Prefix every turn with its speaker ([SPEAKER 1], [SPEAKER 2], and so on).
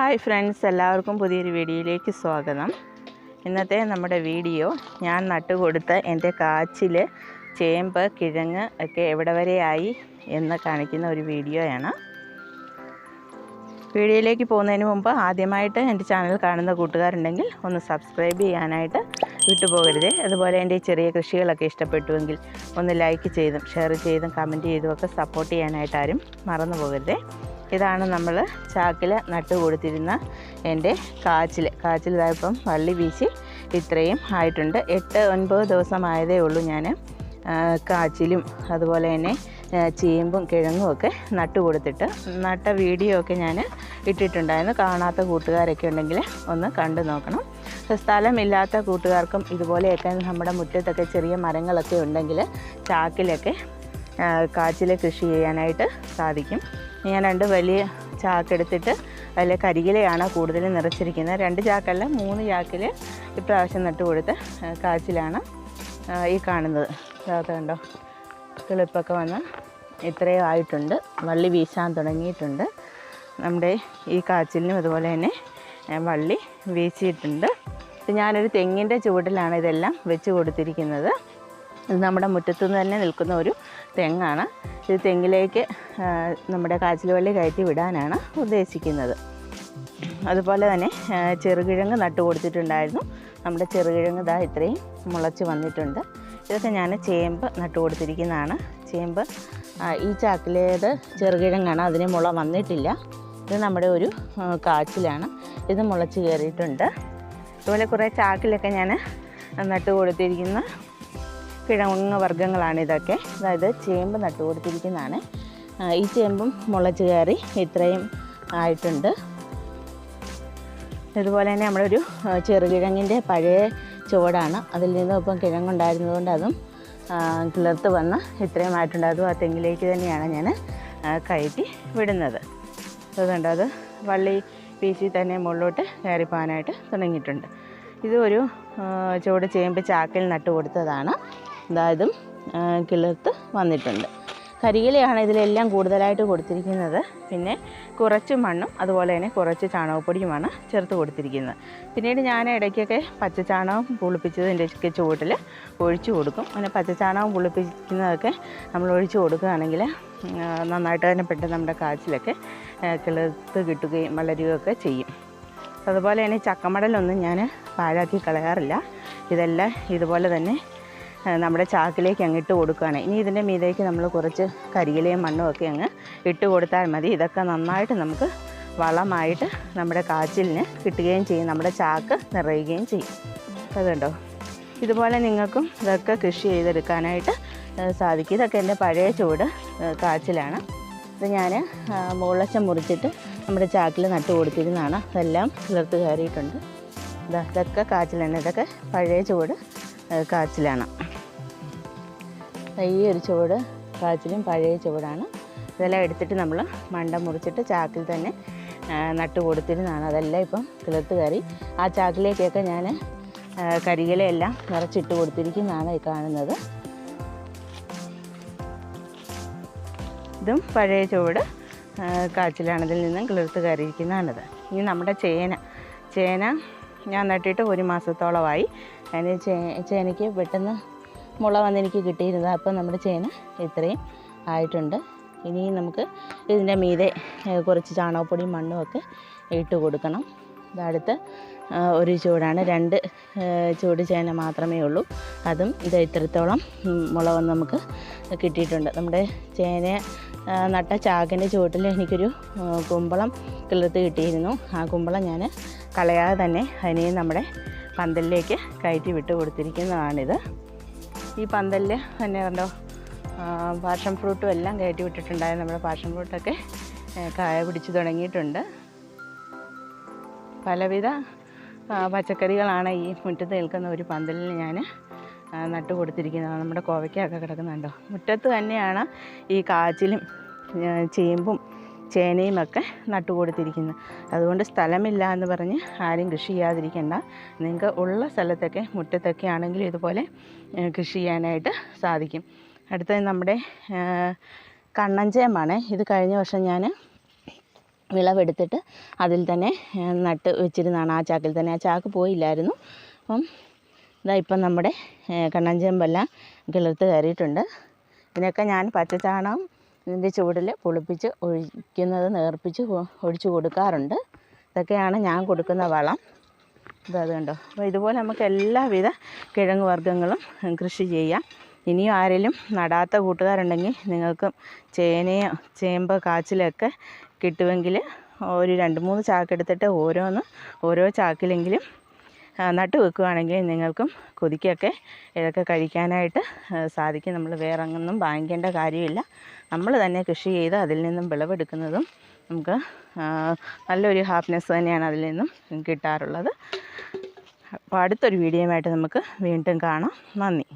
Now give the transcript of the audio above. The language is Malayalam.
[SPEAKER 1] ഹായ് ഫ്രണ്ട്സ് എല്ലാവർക്കും പുതിയൊരു വീഡിയോയിലേക്ക് സ്വാഗതം. ഇന്നത്തെ നമ്മുടെ വീഡിയോ ഞാൻ നട്ടുകൊടുത്ത എന്റെ കാച്ചിൽ ചേമ്പ് കിഴങ്ങ് ഒക്കെ എവിടെ വരെയായി എന്ന് കാണിക്കുന്ന ഒരു വീഡിയോയാണ്. വീഡിയോയിലേക്ക് പോകുന്നതിന് മുമ്പ് ആദ്യമായിട്ട് എന്റെ ചാനൽ കാണുന്ന കൂട്ടുകാരുണ്ടെങ്കിൽ ഒന്ന് സബ്സ്ക്രൈബ് ചെയ്യാനായിട്ട് വിട്ടുപോകരുത്. അതുപോലെ എന്റെ ചെറിയ കൃഷികളൊക്കെ ഇഷ്ടപ്പെട്ടുവെങ്കിൽ ഒന്ന് ലൈക്ക് ചെയ്തും ഷെയർ ചെയ്തും കമന്റ് ചെയ്തും ഒക്കെ സപ്പോർട്ട് ചെയ്യാനായിട്ട് ആരും മറന്നു പോകരുത് ഇതാണ് നമ്മൾ ചാക്കിൽ നട്ട് കൊടുത്തിരുന്ന എന്റെ കാച്ചിൽ. ഇതായപ്പം വള്ളി വീശി ഇത്രയും ആയിട്ടുണ്ട്. എട്ട് ഒൻപത് ദിവസമായതേ ഉള്ളൂ ഞാൻ കാച്ചിലും അതുപോലെ തന്നെ ചീമ്പും കിഴങ്ങും ഒക്കെ നട്ടു കൊടുത്തിട്ട് നട്ട വീഡിയോ ഒക്കെ ഞാൻ ഇട്ടിട്ടുണ്ടായിരുന്നു. കാണാത്ത കൂട്ടുകാരൊക്കെ ഉണ്ടെങ്കിൽ ഒന്ന് കണ്ടു നോക്കണം. സ്ഥലമില്ലാത്ത കൂട്ടുകാർക്കും ഇതുപോലെയൊക്കെ നമ്മുടെ മുറ്റത്തൊക്കെ ചെറിയ മരങ്ങളൊക്കെ ഉണ്ടെങ്കിൽ ചാക്കിലൊക്കെ കാച്ചിൽ കൃഷി ചെയ്യാനായിട്ട് സാധിക്കും. ഞാൻ രണ്ട് വലിയ ചാക്കെടുത്തിട്ട് അതിലെ കരികിലയാണ് കൂടുതലും നിറച്ചിരിക്കുന്നത്. രണ്ട് ചാക്കല്ല മൂന്ന് ചാക്കിൽ ഇപ്രാവശ്യം നട്ട് കൊടുത്ത് കാച്ചിലാണ് ഈ കാണുന്നത്. അതൊക്കെ കണ്ടോ കിളിപ്പൊക്കെ വന്ന് ഇത്രയും ആയിട്ടുണ്ട്. വള്ളി വീശാൻ തുടങ്ങിയിട്ടുണ്ട്. നമ്മുടെ ഈ കാച്ചിലിനും അതുപോലെ തന്നെ വള്ളി വീശിയിട്ടുണ്ട്. ഞാനൊരു തെങ്ങിന്റെ ചുവട്ടിലാണ് ഇതെല്ലാം വെച്ച് കൊടുത്തിരിക്കുന്നത്. ഇത് നമ്മുടെ മുറ്റത്തു നിന്ന് തന്നെ നിൽക്കുന്ന ഒരു തെങ്ങാണ്. ഇത് തെങ്ങിലേക്ക് നമ്മുടെ കാച്ചിലുവള്ളി കയറ്റി വിടാനാണ് ഉദ്ദേശിക്കുന്നത്. അതുപോലെ തന്നെ ചെറുകിഴങ്ങ് നട്ടു കൊടുത്തിട്ടുണ്ടായിരുന്നു. നമ്മുടെ ചെറുകിഴങ്ങ് ഇതാ ഇത്രയും മുളച്ച് വന്നിട്ടുണ്ട്. ഇതൊക്കെ ഞാൻ ചേമ്പ് നട്ടു കൊടുത്തിരിക്കുന്നതാണ്. ചേമ്പ് ഈ ചാക്കിലേത് ചെറുകിഴങ്ങാണ് അതിന് മുള വന്നിട്ടില്ല. ഇത് നമ്മുടെ ഒരു കാച്ചിലാണ്. ഇത് മുളച്ച് കയറിയിട്ടുണ്ട്. അതുപോലെ കുറേ ചാക്കിലൊക്കെ ഞാൻ നട്ടു കൊടുത്തിരിക്കുന്ന. കിഴങ്ങ് വർഗങ്ങളാണ് ഇതൊക്കെ. അതായത് ചേമ്പ് നട്ടു കൊടുത്തിരിക്കുന്നതാണ്. ഈ ചേമ്പും മുളച്ച് കയറി ഇത്രയും ആയിട്ടുണ്ട്. ഇതുപോലെ തന്നെ നമ്മളൊരു ചെറുകിഴങ്ങിന്റെ പഴയ ചുവടാണ്. അതിൽ നിന്നും ഇപ്പം കിഴങ്ങുണ്ടായിരുന്നതുകൊണ്ട് അതും കിളർത്ത് വന്ന് ഇത്രയും ആയിട്ടുണ്ട്. അതും ആ തെങ്ങിലേക്ക് തന്നെയാണ് ഞാൻ കയറ്റി വിടുന്നത്. അതുകൊണ്ട് അത് വള്ളി പീശി തന്നെ മുകളിലോട്ട് കയറിപ്പോകാനായിട്ട് തുടങ്ങിയിട്ടുണ്ട്. ഇത് ഒരു ചുവട് ചേമ്പ് ചാക്കിൽ നട്ട് കൊടുത്തതാണ്. ഇതായതും കിളിർത്ത് വന്നിട്ടുണ്ട്. കരിയിലയാണ് ഇതിലെല്ലാം കൂടുതലായിട്ട് കൊടുത്തിരിക്കുന്നത്. പിന്നെ കുറച്ച് മണ്ണും അതുപോലെ തന്നെ കുറച്ച് ചാണകപ്പൊടിയുമാണ് ചേർത്ത് കൊടുത്തിരിക്കുന്നത്. പിന്നീട് ഞാൻ ഇടയ്ക്കൊക്കെ പച്ചച്ചാണകം പുളിപ്പിച്ചതിന്റെ ചുവട്ടിൽ ഒഴിച്ചു കൊടുക്കും. അങ്ങനെ പച്ചച്ചാണകം പുളിപ്പിക്കുന്നതൊക്കെ നമ്മൾ ഒഴിച്ചു കൊടുക്കുകയാണെങ്കിൽ നന്നായിട്ട് തന്നെ പെട്ടെന്ന് നമ്മുടെ കാച്ചിലൊക്കെ കിളിർത്ത് കിട്ടുകയും വളരുകയൊക്കെ ചെയ്യും. അതുപോലെ തന്നെ ചക്കമടലൊന്നും ഞാൻ പാഴാക്കി കളയാറില്ല. ഇതെല്ലാം ഇതുപോലെ തന്നെ നമ്മുടെ ചാക്കിലേക്ക് അങ്ങ് ഇട്ട് കൊടുക്കുകയാണ്. ഇനി ഇതിന്റെ മീതേക്ക് നമ്മൾ കുറച്ച് കരിയിലയും മണ്ണും ഒക്കെ അങ്ങ് ഇട്ട് കൊടുത്താൽ മതി. ഇതൊക്കെ നന്നായിട്ട് നമുക്ക് വളമായിട്ട് നമ്മുടെ കാച്ചിലിന് കിട്ടുകയും ചെയ്യും. നമ്മുടെ ചാക്ക് നിറയുകയും ചെയ്യും. അതുണ്ടോ ഇതുപോലെ നിങ്ങൾക്കും ഇതൊക്കെ കൃഷി ചെയ്തെടുക്കാനായിട്ട് സാധിക്കും. ഇതൊക്കെ എന്റെ പഴയ ചൂട് കാച്ചിലാണ്. ഇത് ഞാൻ മുളച്ചം മുറിച്ചിട്ട് നമ്മുടെ ചാക്കിൽ നട്ട് കൊടുത്തിരുന്നതാണ്. അതെല്ലാം കിളിർത്ത് കയറിയിട്ടുണ്ട്. ഇതൊക്കെ കാച്ചിലാണ്. ഇതൊക്കെ പഴയ ചൂട് കാച്ചിലാണ്. ഈ ഒരു ചുവട് കാച്ചിലും പഴയ ചുവടാണ്. ഇതെല്ലാം എടുത്തിട്ട് നമ്മൾ മണ്ട മുറിച്ചിട്ട് ചാക്കിൽ തന്നെ നട്ട് കൊടുത്തിരുന്നതാണ്. അതെല്ലാം ഇപ്പം കിളിർത്ത് കയറി. ആ ചാക്കിലേക്കൊക്കെ ഞാൻ കരികിലയെല്ലാം നിറച്ചിട്ട് കൊടുത്തിരിക്കുന്നതാണ് ഈ കാണുന്നത്. ഇതും പഴയ ചുവട് കാച്ചിലാണ് ഇതിൽ നിന്നും കിളിർത്ത് കയറിയിരിക്കുന്നതാണിത്. ഇനി നമ്മുടെ ചേന. ചേന ഞാൻ നട്ടിട്ട് ഒരു മാസത്തോളമായി. അതിന് ചേ ചേനയ്ക്ക് പെട്ടെന്ന് മുള വന്നെനിക്ക് കിട്ടിയിരുന്നത്. അപ്പോൾ നമ്മുടെ ചേന ഇത്രയും ആയിട്ടുണ്ട്. ഇനി നമുക്ക് ഇതിന്റെ മീതെ കുറച്ച് ചാണകപ്പൊടിയും മണ്ണും ഒക്കെ ഇട്ട് കൊടുക്കണം. ഇതടുത്ത് ഒരു ചൂടാണ്. രണ്ട് ചൂട് ചേന മാത്രമേ ഉള്ളൂ. അതും ഇത് ഇത്രത്തോളം മുള വന്ന് നമുക്ക് കിട്ടിയിട്ടുണ്ട്. നമ്മുടെ ചേന നട്ട ചാക്കിന്റെ ചുവട്ടിൽ എനിക്കൊരു കുമ്പളം കിളിർത്ത് കിട്ടിയിരുന്നു. ആ കുമ്പളം ഞാൻ കളയാതെ തന്നെ അതിനെ നമ്മുടെ പന്തലിലേക്ക് കയറ്റി വിട്ട് കൊടുത്തിരിക്കുന്നതാണിത്. ഈ പന്തലിൽ തന്നെ കണ്ടോ പാഷൻ ഫ്രൂട്ടും എല്ലാം കയറ്റി വിട്ടിട്ടുണ്ടായിരുന്നു. നമ്മുടെ പാഷൻ ഫ്രൂട്ടൊക്കെ കായ പിടിച്ചു തുടങ്ങിയിട്ടുണ്ട്. പലവിധ പച്ചക്കറികളാണ് ഈ മുറ്റത്ത് നിൽക്കുന്ന ഒരു പന്തലിൽ ഞാൻ നട്ടു കൊടുത്തിരിക്കുന്നത് നമ്മുടെ കോവയ്ക്കൊക്കെ കിടക്കുന്നുണ്ടോ. മുറ്റത്ത് തന്നെയാണ് ഈ കാച്ചിലും ചേമ്പും ചേനയും ഒക്കെ നട്ടു കൊടുത്തിരിക്കുന്നത് അതുകൊണ്ട് സ്ഥലമില്ല എന്ന് പറഞ്ഞ് ആരും കൃഷി ചെയ്യാതിരിക്കേണ്ട. നിങ്ങൾക്ക് ഉള്ള സ്ഥലത്തൊക്കെ മുറ്റത്തൊക്കെ ആണെങ്കിലും ഇതുപോലെ കൃഷി ചെയ്യാനായിട്ട് സാധിക്കും. അടുത്തത് നമ്മുടെ കണ്ണഞ്ചേമ്പാണ് ഇത് കഴിഞ്ഞ വർഷം ഞാൻ വിളവെടുത്തിട്ട് അതിൽ തന്നെ നട്ട് വെച്ചിരുന്നതാണ് ആ ചാക്കിൽ തന്നെ. ആ ചാക്ക് പോയില്ലായിരുന്നു. അപ്പം ഇതാ ഇപ്പം നമ്മുടെ കണ്ണഞ്ചേമ്പെല്ലാം കിളിർത്ത് കയറിയിട്ടുണ്ട്. ഇതിനൊക്കെ ഞാൻ പച്ചച്ചാണകം ഇതിന്റെ ചുവടിൽ പുളിപ്പിച്ച് ഒഴിക്കുന്നത് നേർപ്പിച്ച് ഒഴിച്ചു കൊടുക്കാറുണ്ട്. ഇതൊക്കെയാണ് ഞാൻ കൊടുക്കുന്ന വളം. ഇതത് കണ്ടോ? അപ്പോൾ ഇതുപോലെ നമുക്ക് എല്ലാവിധ കിഴങ്ങ് വർഗങ്ങളും കൃഷി ചെയ്യാം. ഇനിയും ആരെങ്കിലും നടാത്ത കൂട്ടുകാരുണ്ടെങ്കിൽ നിങ്ങൾക്കും ചേനയോ ചേമ്പ് കാച്ചിലൊക്കെ കിട്ടുമെങ്കിൽ ഒരു രണ്ട് മൂന്ന് ചാക്കെടുത്തിട്ട് ഓരോന്ന് ഓരോ ചാക്കിലെങ്കിലും നട്ട് വെക്കുകയാണെങ്കിൽ നിങ്ങൾക്കും കൊതിക്കൊക്കെ ഇതൊക്കെ കഴിക്കാനായിട്ട് സാധിക്കും. നമ്മൾ വേറെ അങ്ങൊന്നും വാങ്ങിക്കേണ്ട കാര്യമില്ല. നമ്മൾ തന്നെ കൃഷി ചെയ്ത് അതിൽ നിന്നും വിളവെടുക്കുന്നതും നമുക്ക് നല്ലൊരു ഹാപ്പിനെസ് തന്നെയാണ് അതിൽ നിന്നും കിട്ടാറുള്ളത്. അപ്പോൾ അടുത്തൊരു വീഡിയോയുമായിട്ട് നമുക്ക് വീണ്ടും കാണാം. നന്ദി.